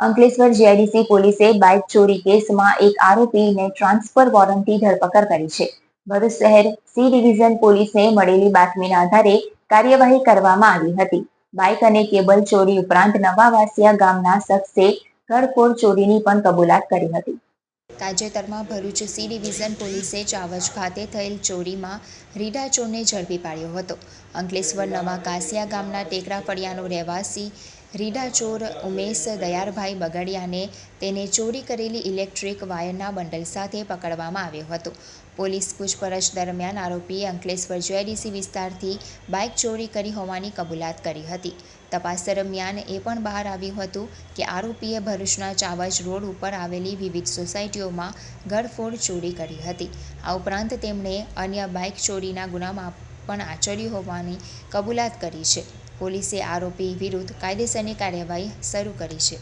Ankleshwar GIDC પોલીસે bike ચોરી કેસમાં એક આરોપીને ટ્રાન્સફર વોરંટથી ધરપકડ કરી છે. ભરૂચ શહેર સી ડિવિઝન પોલીસને મળેલી બાતમીના આધારે કાર્યવાહી કરવામાં આવી હતી. બાઇક અને કેબલ ચોરી ઉપરાંત નવા વાસિયા ગામના શખ્સે ઘરફોડ ચોરીની પણ કબૂલાત કરી હતી. તાજેતરમાં ભરૂચ સી ડિવિઝન પોલીસે ચાવજ ખાતે થયેલ ચોરીમાં રીડા ચોરને ઝડપી પાડ્યો હતો. અંકલેશ્વર નવા કાસિયા ગામના ટેકરા ફળિયાનો રહેવાસી રીડા ચોર ઉમેશ દયારભાઈ બગડિયાને તેને ચોરી કરેલી ઇલેક્ટ્રિક વાયરના બંડલ સાથે પકડવામાં આવ્યો હતો. પોલીસ પૂછપરછ દરમિયાન આરોપીએ અંકલેશ્વર જીઆઈડીસી વિસ્તારથી બાઇક ચોરી કરી હોવાની કબૂલાત કરી હતી. તપાસ દરમિયાન એ પણ બહાર આવ્યું હતું કે આરોપીએ ભરૂચના ચાવજ રોડ ઉપર આવેલી વિવિધ સોસાયટીઓમાં ઘરફોડ ચોરી કરી હતી. આ ઉપરાંત તેમણે અન્ય બાઇક ચોરીના ગુનામાં પણ આચર્યું હોવાની કબૂલાત કરી છે. પોલીસે આરોપી વિરુદ્ધ કાયદેસરની કાર્યવાહી શરૂ કરી છે.